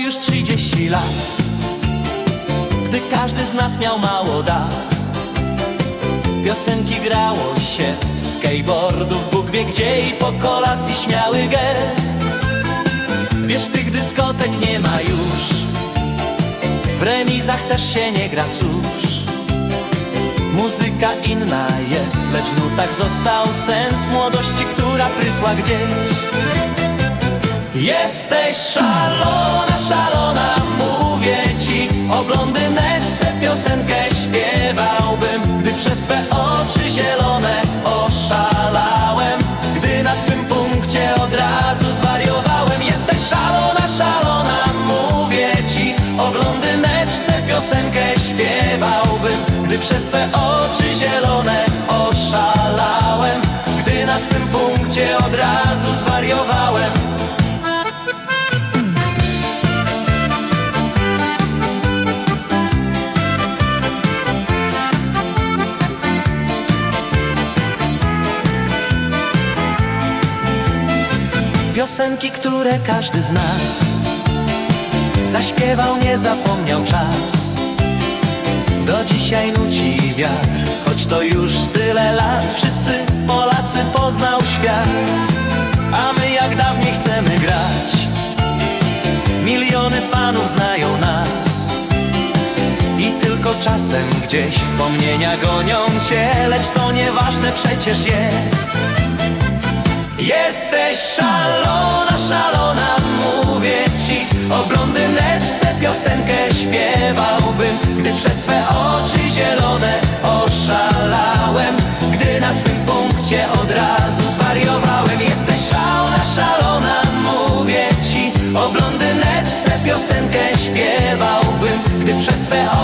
już 30 lat. Gdy każdy z nas miał mało dat Piosenki grało się skateboardów Bóg wie gdzie i po kolacji śmiały gest. Wiesz, tych dyskotek nie ma już. W remizach też się nie gra, cóż. Muzyka inna jest, lecz w nutach został sens Młodości, która prysła gdzieś Jesteś szalona, szalona, mówię ci. O blondyneczce piosenkę śpiewałbym Gdy przez twe oczy zielone oszalałem. Gdy na twym punkcie od razu zwariowałem. Jesteś szalona, szalona, mówię ci. O blondyneczce piosenkę śpiewałbym Gdy przez twe oczy zielone oszalałem. Gdy na twym punkcie od razu Piosenki, które każdy z nas Zaśpiewał, nie zapomniał czas. Do dzisiaj nuci wiatr Choć to już tyle lat. Wszyscy Polacy poznał świat A my jak dawniej chcemy grać. Miliony fanów znają nas i tylko czasem gdzieś wspomnienia gonią cię Lecz to nieważne przecież jest Jesteś szalona, szalona, mówię ci. O blondyneczce piosenkę śpiewałbym. Gdy przez twe oczy zielone oszalałem. Gdy na twym punkcie od razu zwariowałem. Jesteś szalona, szalona, mówię ci. O blondyneczce piosenkę śpiewałbym. Gdy przez twe oczy